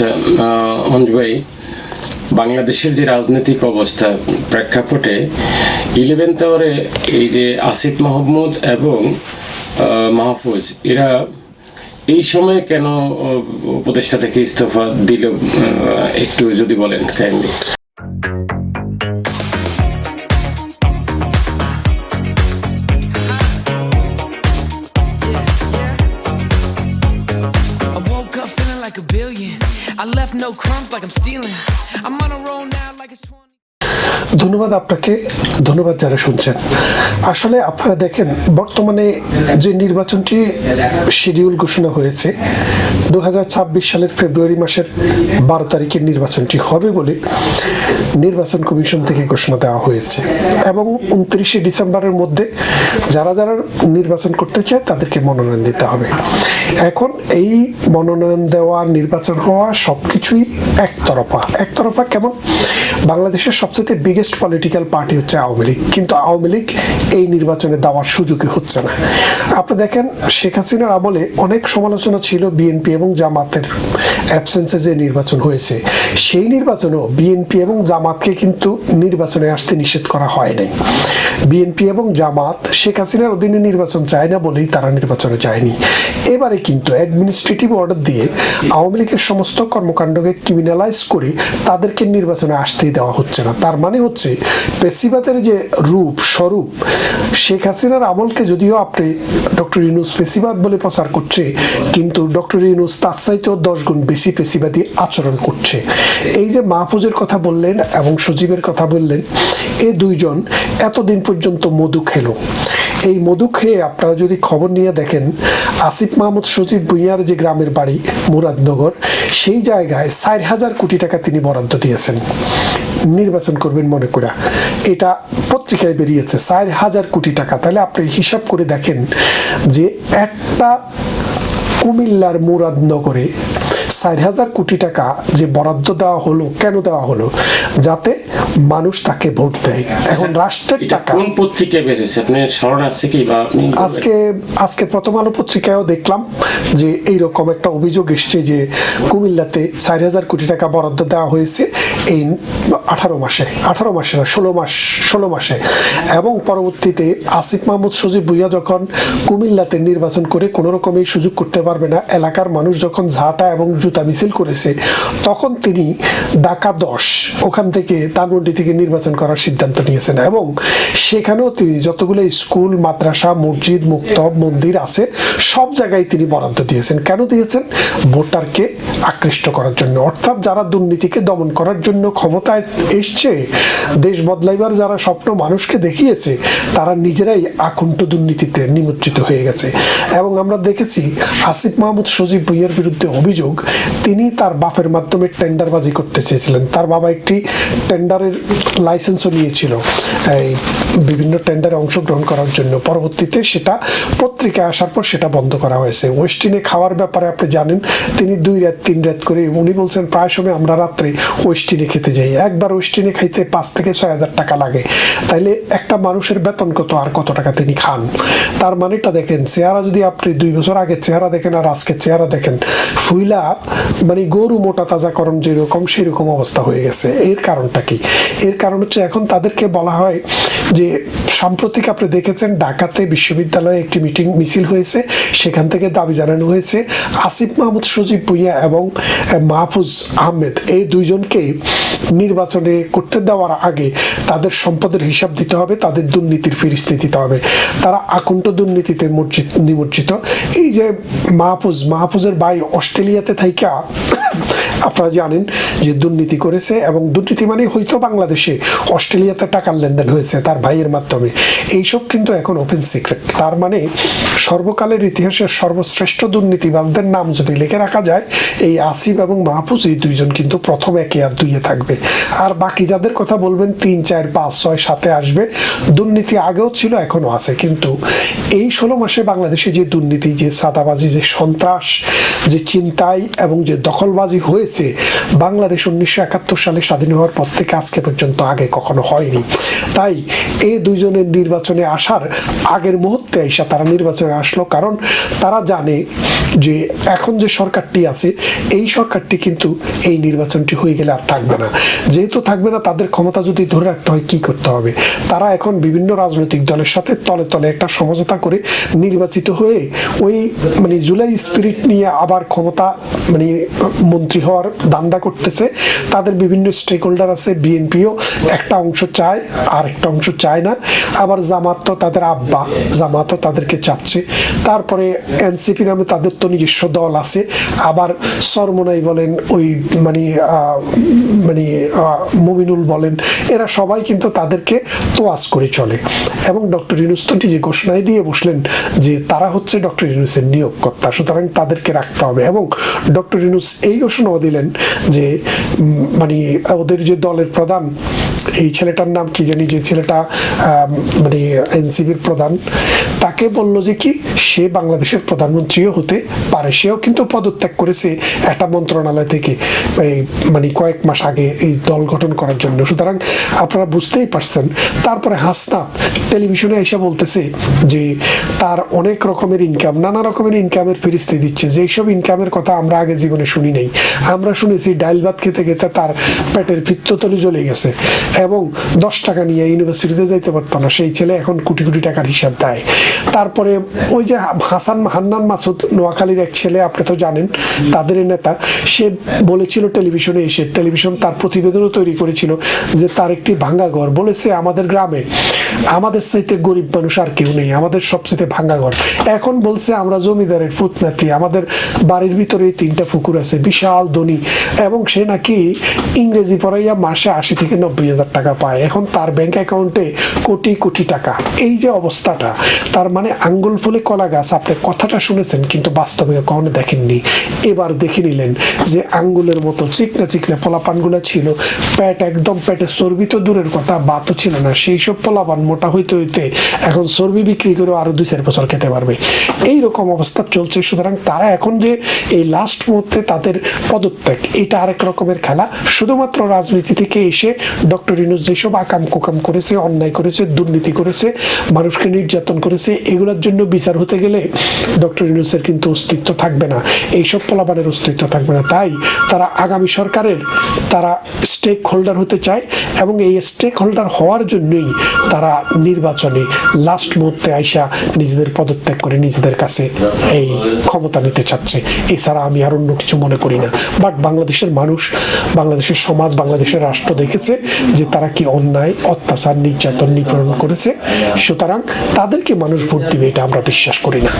আহ, মঞ্জু বাংলাদেশের যে রাজনৈতিক অবস্থা প্রেক্ষাপটে ইলেভেন্থ আওয়ারে এই যে আসিফ মাহমুদ এবং মাহফুজ এরা এই সময়ে কেন উপদেষ্টা থেকে ইস্তফা দিল একটু যদি বলেন kindly like a billion. I left no crumbs like I'm stealing. I'm on a roll now like it's 20. ধন্যবাদ আপনাকে, ধন্যবাদ যারা শুনছেন। আসলে আপনারা দেখেন, বর্তমানে যে নির্বাচনটি শিডিউল ঘোষণা হয়েছে দু সালের ফেব্রুয়ারি মাসের বারো তারিখের নির্বাচনটি হবে বলে নির্বাচন কমিশন থেকে ঘোষণা দেওয়া হয়েছে। এবং উনত্রিশে ডিসেম্বরের মধ্যে যারা যারা নির্বাচন করতে চায়, তাদেরকে মনোনয়ন দিতে হবে। এখন এই মনোনয়ন দেওয়া, নির্বাচন হওয়া সব কিছুই একতরফা। একতরফা কেমন? বাংলাদেশের সবচেয়ে বিগেস্ট পলিটিক্যাল পার্টি হচ্ছে আওয়ামী লীগ। কিন্তু আওয়ামী লীগ এই নির্বাচনে দেওয়ার সুযোগই হচ্ছে না। আপনি দেখেন, শেখ হাসিনার আমলে অনেক সমালোচনা ছিল বিএনপি এবং জামাতের অ্যাবসেন্সে যে নির্বাচন হয়েছে। সেই নির্বাচনেও বিএনপি এবং জামাতকে কিন্তু নির্বাচনে আসতে নিষেধ করা হয় নাই। বিএনপি এবং জামাত শেখ হাসিনার অধীনে নির্বাচন চায় না বলেই তারা নির্বাচনে যায়নি। এবারে কিন্তু অ্যাডমিনিস্ট্রেটিভ অর্ডার দিয়ে আওয়ামী লীগের সমস্ত কর্মকাণ্ডকে ক্রিমিনালাইজ করে তাদেরকে নির্বাচনে আসতেই দেওয়া হচ্ছে না। তার মানে হচ্ছে পেশিবাদের যে রূপ, স্বরূপ, শেখ হাসিনার আমলকে যদিও আপনি ডক্টর ইউনুস পেশিবাদ বলে প্রচার করছে, কিন্তু ডক্টর ইউনুস তার চাইতেও দশ গুণ বেশি পেশিবাদী আচরণ করছে। এই যে মাহফুজের কথা বললেন এবং সজীবের কথা বললেন, এ দুইজন এতদিন পর্যন্ত মধু খেলো। এই মধু খেয়ে আপনারা যদি খবর নিয়ে দেখেন, আসিফ মাহমুদ সজীব ভুইয়ার যে গ্রামের বাড়ি মুরাদনগর, সেই জায়গায় চার হাজার কোটি টাকা তিনি বরাদ্দ দিয়েছেন। নির্বাচন করবেন মনে করে। এটা পত্রিকায় বেরিয়েছে, চার হাজার কোটি টাকা। তাহলে আপনি হিসাব করে দেখেন যে একটা কুমিল্লার মুরাদনগরে চার হাজার কোটি টাকা যে বরাদ্দ দেওয়া হলো কেন দেওয়া হলো? যাতে মানুষ তাকে ভোট দেয়। এখন রাষ্ট্রের টাকা কোন পত্রিকায় বেরিয়েছে? স্মরণ আছে কি বা আজকে আজকে প্রথম আলো পত্রিকায়ও দেখলাম যে এইরকম একটা অভিযোগ এসছে যে কুমিল্লাতে চার হাজার কোটি টাকা বরাদ্দ দেওয়া হয়েছে এই আঠারো মাসে। আঠারো মাসে না ষোলো মাস ষোলো মাসে। এবং পরবর্তীতে আসিফ মাহমুদ সজীব ভুইয়া যখন কুমিল্লাতে নির্বাচন করে কোনো রকমই সুযোগ করতে পারবে না এলাকার মানুষ যখন ঝাঁটা এবং জুতা মিছিল করেছে, তখন তিনি ঢাকা দশ, ওখান থেকে ধানমন্ডি থেকে নির্বাচন করার সিদ্ধান্ত নিয়েছেন এবং সেখানেও তিনি যতগুলো স্কুল, মাদ্রাসা, মসজিদ, মুক্তব, মন্দির আছে, সব জায়গায় তিনি বরাদ্দ দিয়েছেন। কেন দিয়েছেন? ভোটারকে আকৃষ্ট করার জন্য। অর্থাৎ যারা দুর্নীতিকে দমন করার জন্য ক্ষমতায় এসছে, দেশ বদলাইবার যারা স্বপ্ন মানুষকে দেখিয়েছে, তারা নিজেরাই আকুণ্ঠ দুর্নীতিতে নিমজ্জিত হয়ে গেছে। এবং আমরা দেখেছি, আসিফ মাহমুদ সজীব ভুইয়ার বিরুদ্ধে অভিযোগ তিনি তার বাপের মাধ্যমে টেন্ডারবাজি করতে চেয়েছিলেন। তার বাবা একটি টেন্ডারের লাইসেন্সও নিয়েছিল, এই বিভিন্ন টেন্ডারে অংশগ্রহণ করার জন্য। পরবর্তীতে সেটা পত্রিকায় আসার পর সেটা বন্ধ করা হয়েছে। ওয়েস্টিনে খাওয়ার ব্যাপারে আপনি জানেন, তিনি দুই রাত, তিন রাত করে উনি বলছেন, প্রায় সময় আমরা রাত্রে ওয়েস্টিনে খেতে যাই। একবার ওয়েস্টিনে খাইতে পাঁচ থেকে ছয় হাজার টাকা লাগে। তাইলে একটা মানুষের বেতন কত আর কত টাকা তিনি খান? তার মানেটা দেখেন, চেহারা যদি আপনি দুই বছর আগে চেহারা দেখেন আর আজকে চেহারা দেখেন, ফুইলা মানে গরু মোটা তাজাকরণ যেরকম, সেরকম অবস্থা হয়ে গেছে। এর কারণটা কি? এর কারণ হচ্ছে এখন তাদেরকে বলা হয় যে, সাম্প্রতিক আপনি দেখেছেন ঢাকাতে বিশ্ববিদ্যালয়ে একটি মিটিং, মিছিল হয়েছে। সেখান থেকে দাবি জানানো হয়েছে, আসিফ মাহমুদ, সজীব ভুইয়া এবং মাহফুজ আহমেদ এই দুইজনকে নির্বাচনে করতে দেওয়ার আগে তাদের সম্পদের হিসাব দিতে হবে, তাদের দুর্নীতির ফিরিস্তি দিতে হবে। তারা আকুণ্ঠ দুর্নীতিতে মজ্জিত- নিমজ্জিত। এই যে মাহফুজ, মাহফুজের ভাই অস্ট্রেলিয়াতে 哎呀 আপনারা জানেন যে দুর্নীতি করেছে এবং দুর্নীতি মানে হয়তো বাংলাদেশে অস্ট্রেলিয়াতে টাকার লেনদেন হয়েছে তার ভাইয়ের মাধ্যমে। এইসব কিন্তু এখন ওপেন সিক্রেট তার মানে সর্বকালের ইতিহাসের সর্বশ্রেষ্ঠ দুর্নীতিবাজদের নাম যদি লিখে রাখা যায়, এই আসিফ এবং মাহফুজ এই দুইজন কিন্তু প্রথম একে আর দুইয়ে থাকবে। আর বাকি যাদের কথা বলবেন, তিন, চার, পাঁচ, ছয় সাথে আসবে। দুর্নীতি আগেও ছিল এখনও আছে। কিন্তু এই ষোলো মাসে বাংলাদেশে যে দুর্নীতি, যে সাদাবাজি যে সন্ত্রাস, যে চিন্তায় এবং যে দখলবাজি হয়েছে। বাংলাদেশ উনিশশো একাত্তর সালে স্বাধীন হওয়ার পর থেকে আজকে পর্যন্ত আগে কখনো হয়নি। তাই এই দুইজনের নির্বাচনে আসার আগের মুহূর্তে এসে তারা নির্বাচনে আসলো কারণ তারা জানে যে এখন যে সরকারটি আছে, এই সরকারটি কিন্তু এই নির্বাচনটি হয়ে গেলে আর থাকবে না। যেহেতু থাকবে না, তাদের ক্ষমতা যদি ধরে রাখতে হয়, কি করতে হবে? তারা এখন বিভিন্ন রাজনৈতিক দলের সাথে তলে তলে একটা সমঝোতা করে নির্বাচিত হয়ে ওই মানে জুলাই স্পিরিট নিয়ে আবার ক্ষমতা মানে মন্ত্রী হওয়ার দান্দা করতেছে। তাদের বিভিন্ন স্টেক হোল্ডার আছে বিএনপিও একটা অংশ চায়, আর একটা অংশ চায় না। আবার জামাত তো তাদের আব্বা জামাতও তাদেরকে চাচ্ছে। তারপরে এনসিপি নামে তাদের তো নিজস্ব দল আছে। আবার সরমনাই বলেন, ওই মানে মানে মুমিনুল বলেন, এরা সবাই কিন্তু তাদেরকে তোয়াজ করে চলে। এবং ডক্টর ইউনুস তো যে ঘোষণায় দিয়ে বসলেন যে তারা হচ্ছে ডক্টর ইউনুসের নিয়োগকর্তা, সুতরাং তাদেরকে রাখতে হবে। এবং ডক্টর ইউনুস এই ঘোষণাও দিলেন যে মানে ওদের যে দলের প্রধান এই ছেলেটার নাম কি জানি? যে ছেলেটা মানে এনসিবির প্রধান, তাকে বলল যে কি, সে বাংলাদেশের প্রধানমন্ত্রীও হতে পারে। সেও কিন্তু পদত্যাগ করেছে একটা মন্ত্রণালয় থেকে মানে কয়েক মাস আগে এই দল গঠন করার জন্য। সুতরাং আপনারা বুঝতেই পারছেন। তারপরে হাসনাত টেলিভিশনে এসে বলতেছে যে তার অনেক রকমের ইনকাম নানা রকমের ইনকামের ফিরিস্তি দিচ্ছে। যেই সব ইনকামের কথা আমরা আগে জীবনে শুনি নাই। আমরা শুনেছি ডাইল ভাত খেতে খেতে তার পেটের পিত্ততলি জ্বলে গেছে। এবং দশ টাকা নিয়ে ইউনিভার্সিটিতে যাইতে পারতো না। সেই ছেলে এখন কোটি কোটি টাকার হিসাব দেয়। তারপরে ওই যে হাসান হান্নান মাসুদ নোয়াখালীর এক ছেলে, আপনি তো জানেন, তাদের নেতা, সে বলেছিল টেলিভিশনে এসে, টেলিভিশন তার প্রতিবেদনও তৈরি করেছিল যে তার একটি ভাঙ্গা ঘর বলেছে আমাদের গ্রামে, আমাদের চাইতে গরিব মানুষ আর কেউ নেই, আমাদের সবচেয়ে ভাঙ্গা ঘর। এখন বলছে আমরা জমিদারের ফুটনাতি, আমাদের বাড়ির ভিতরে তিনটা পুকুর আছে, বিশাল ধনী, এবং সে নাকি ইংরেজি পড়াইয়া মাসে আশি থেকে নব্বই হাজার টাকা পায়। এখন তার ব্যাংক অ্যাকাউন্টে কোটি কোটি টাকা। এই যে অবস্থাটা, তার মানে আঙ্গুল ফুলে কলা গাছ, আপনি কথাটা শুনেছেন কিন্তু বাস্তবে কখনো দেখেননি। এবার দেখে নিলেন যে আঙ্গুলের মতো চিকনা চিকনা পোলাপানগুলো ছিল। প্যাট একদম প্যাটে চর্বি তো দূরের কথা বাতও ছিল না। সেই সব পোলাপান মোটা হইতে হইতে এখন চর্বি বিক্রি করে আরও দুই চার বছর খেতে পারবে। এই রকম অবস্থা চলছে, সুতরাং তারা এখন যে এই লাস্ট মুহূর্তে তাদের পদত্যাগ, এটা আরেক রকমের খেলা। শুধুমাত্র রাজনীতি থেকে এসে ডক্টর ইনুস যেসব আকাম কুকাম করেছে, অন্যায় করেছে, দুর্নীতি করেছে, মানুষকে নির্যাতন করেছে, এগুলোর জন্য বিচার হতে গেলে ডক্টর ইনুসের কিন্তু অস্তিত্ব থাকবে না। এইসব পোলাপানের অস্তিত্ব থাকবে না। তাই তারা আগামী সরকারের তারা স্টেক হোল্ডার হতে চায় এবং এই স্টেক হোল্ডার হওয়ার জন্যই তারা নির্বাচনে লাস্ট মুহূর্তে আইসা নিজেদের পদত্যাগ করে নিজেদের কাছে এই ক্ষমতা নিতে চাচ্ছে। এছাড়া আমি আর অন্য কিছু মনে করি না। বাট বাংলাদেশের মানুষ, বাংলাদেশের সমাজ, বাংলাদেশের রাষ্ট্র দেখেছে যে তারা কি অন্যায়, অত্যাচার, নির্যাতন নিপীড়ন করেছে? সুতরাং তাদেরকে মানুষ ভোট দিবে, এটা আমরা বিশ্বাস করি না।